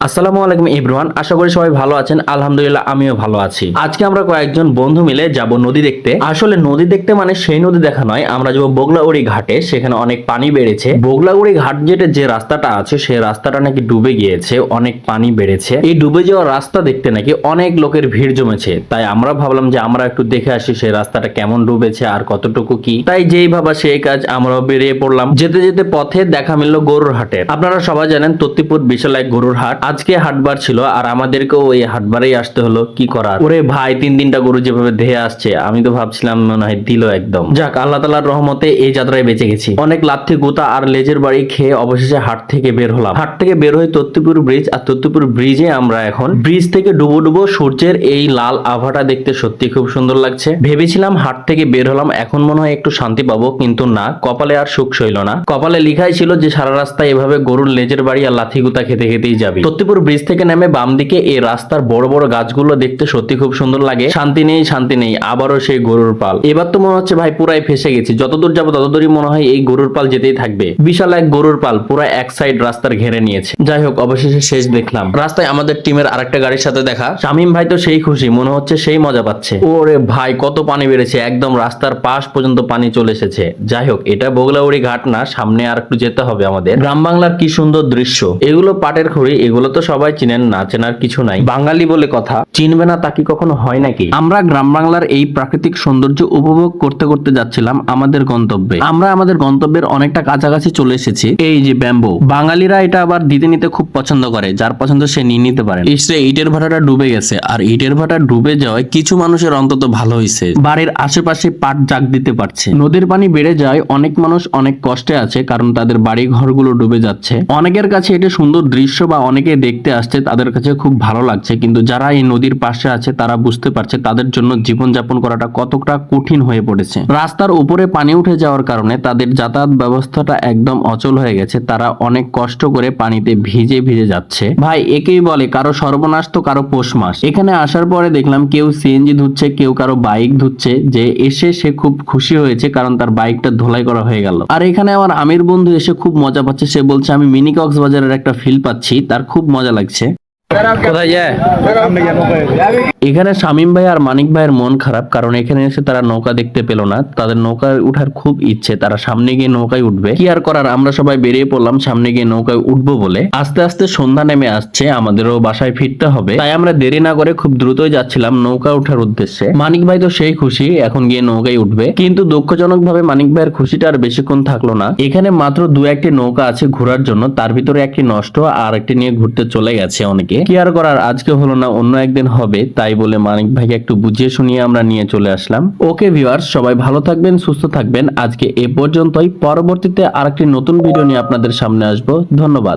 আসসালামু আলাইকুম ইব্রাহান আশা করি সবাই ভালো আছেন। আলহামদুলিল্লাহ, আমিও ভালো আছি। আজকে আমরা কয়েকজন বন্ধু মিলে যাব নদী দেখতে। আসলে নদী দেখতে মানে সেই নদী দেখা নয়, আমরা যাব বগলাউড়ি ঘাটে, সেখানে অনেক পানি বেড়েছে। বগলাউড়ি ঘাট যেটা যে রাস্তাটা আছে, সেই রাস্তাটা নাকি ডুবে গিয়েছে, অনেক পানি বেড়েছে। এই ডুবে যাওয়ার রাস্তা দেখতে নাকি অনেক লোকের ভিড় জমেছে। তাই আমরা ভাবলাম যে আমরা একটু দেখে আসি সেই রাস্তাটা কেমন ডুবেছে আর কতটুকু কি। তাই যেই ভাবা সেই কাজ আমরাও বেরিয়ে পড়লাম। যেতে যেতে পথে দেখা মিললো গরুর হাটের। আপনারা সবাই জানেন তত্তিপুর বিশাল এক গরুর হাট। আজকে হাটবার ছিল আর আমাদেরকেও ওই হাটবারেই আসতে হলো। কি করার? ওরে ভাই তিন দিনটা গরু যেভাবে ধেয়ে আসছে আমি তো ভাবছিলাম মনে হয় দিল একদম। যাক আল্লাহ তালার রহমতে এই যাত্রায় বেঁচে গেছি। অনেক লাথি গুতা আর লেজের বাড়ি খেয়ে অবশেষে হাট থেকে বের হলাম। হাট থেকে বের হয়ে তত্তিপুর ব্রিজ আর তত্তিপুর ব্রিজে আমরা এখন ব্রিজ থেকে ডুবো ডুবো সূর্যের এই লাল আভাটা দেখতে সত্যি খুব সুন্দর লাগছে। ভেবেছিলাম হাট থেকে বের হলাম এখন মনে হয় একটু শান্তি পাবো কিন্তু না কপালে আর সুখ সইল না। কপালে লিখাই ছিল যে সারা রাস্তায় এভাবে গরুর লেজের বাড়ি আর লাথি গুতা খেতে খেতেই যাবি। তত্তিপুর ব্রিজ থেকে নেমে বাম দিকে এই রাস্তার বড় বড় গাছগুলো দেখতে সত্যি খুব সুন্দর লাগে। শান্তি নেই শান্তি নেই, আবারও সেই গরুর পাল। এবার তো মনে হচ্ছে ভাই পুরাই ফেসে গেছি। যতদূর যাব ততদূরই মনে হয় এই গরুর পাল যেতেই থাকবে। বিশাল এক গরুর পাল পুরো এক সাইড রাস্তার ঘেরে নিয়েছে। যাই হোক, অবশেষে শেষ দেখলাম। রাস্তায় আমাদের টিমের আরেকটা গাড়ির সাথে দেখা। শামিম ভাই তো সেই খুশি, মনে হচ্ছে সেই মজা পাচ্ছে। ওরে ভাই, কত পানি বেড়েছে। একদম রাস্তার পাশ পর্যন্ত পানি চলে এসেছে। যাই হোক, এটা বগলাউড়ি ঘাট না, সামনে আর একটু যেতে হবে আমাদের। গ্রাম বাংলার কি সুন্দর দৃশ্য। এগুলো পাটের খড়ি এগুলো তো সবাই চিনেন, না চেনার কিছু নাই। বাঙালি বলে কথা, চিনবে না তা কি কখনো হয় নাকি? আমরা গ্রাম বাংলার এই প্রাকৃতিক সৌন্দর্য উপভোগ করতে করতে যাচ্ছিলাম আমাদের গন্তব্যে। আমরা আমাদের গন্তব্যের অনেকটা কাছাকাছি চলে এসেছি, এই যে ব্যাম্বো। বাঙালিরা এটা আবার দিতে নিতে খুব পছন্দ করে, যার পছন্দ সে নিয়ে নিতে পারে ইসরে ইটের ভাটাটা ডুবে গেছে, আর ইটের ভাটা ডুবে যাওয়ায় কিছু মানুষের অন্তত ভালো হয়েছে বাড়ির আশেপাশে পাট জাগ দিতে পারছে। নদীর পানি বেড়ে যায়, অনেক মানুষ অনেক কষ্টে আছে, কারণ তাদের বাড়ি ঘরগুলো ডুবে যাচ্ছে। অনেকের কাছে এটা সুন্দর দৃশ্য বা অনেকে দেখতে আসছে, তাদের কাছে খুব ভালো লাগছে। কিন্তু যারা এই নদীর পাশে আছে, তারা বুঝতে পারছে তাদের জন্য জীবনযাপন করাটা কতটা কঠিন হয়ে পড়েছে। রাস্তার উপরে পানি উঠে যাওয়ার কারণে তাদের যাতায়াত ব্যবস্থাটা একদম অচল হয়ে গেছে। তারা অনেক কষ্ট করে পানিতে ভিজে ভিজে যাচ্ছে। ভাই, একেই বলে, কারও সর্বনাশ তো কারও পৌষ মাস এখানে আসার পরে দেখলাম কেউ সিএনজি ধুচ্ছে, কেউ কারও বাইক ধুচ্ছে। যে এসে সে খুব খুশি হয়েছে কারণ তার বাইকটা ধোলাই করা হয়ে গেল। আর এখানে আমার আমির বন্ধু এসে খুব মজা পাচ্ছে। সে বলছে, আমি মিনি কক্সবাজারের একটা ফিল পাচ্ছি। তার খুব মজা লাগছে। কোথায় যায়? এখানে শামিম ভাই আর মানিক ভাইয়ের মন খারাপ, কারণ এখানে এসে তারা নৌকা দেখতে পেল না। তাদের নৌকায় উঠার খুব ইচ্ছে, তারা সামনে গিয়ে নৌকায় উঠবে। কি আর করার, আমরা সবাই বেরিয়ে পড়লাম, সামনে গিয়ে নৌকায় উঠবো বলে। আস্তে আস্তে সন্ধ্যা নেমে আসছে, আমাদেরও বাসায় ফিরতে হবে। তাই আমরা দেরি না করে খুব দ্রুতই যাচ্ছিলাম নৌকা ওঠার উদ্দেশ্যে। মানিক ভাই তো সেই খুশি, এখন গিয়ে নৌকায় উঠবে। কিন্তু দুঃখজনক ভাবে মানিক ভাইয়ের খুশিটা আর বেশিক্ষণ থাকল না। এখানে মাত্র দু একটি নৌকা আছে ঘোরার জন্য, তার ভিতরে একটি নষ্ট আর একটি নিয়ে ঘুরতে চলে গেছে অনেকে। কি আর করার, আজকে হলো না, অন্য একদিন হবে, তাই বলে মানিক ভাইকে একটু বুঝিয়ে শুনিয়ে আমরা নিয়ে চলে আসলাম। ওকে ভিউয়ার্স, সবাই ভালো থাকবেন, সুস্থ থাকবেন। আজকে এ পর্যন্তই। পরবর্তীতে আরেকটি নতুন ভিডিও নিয়ে আপনাদের সামনে আসব। ধন্যবাদ।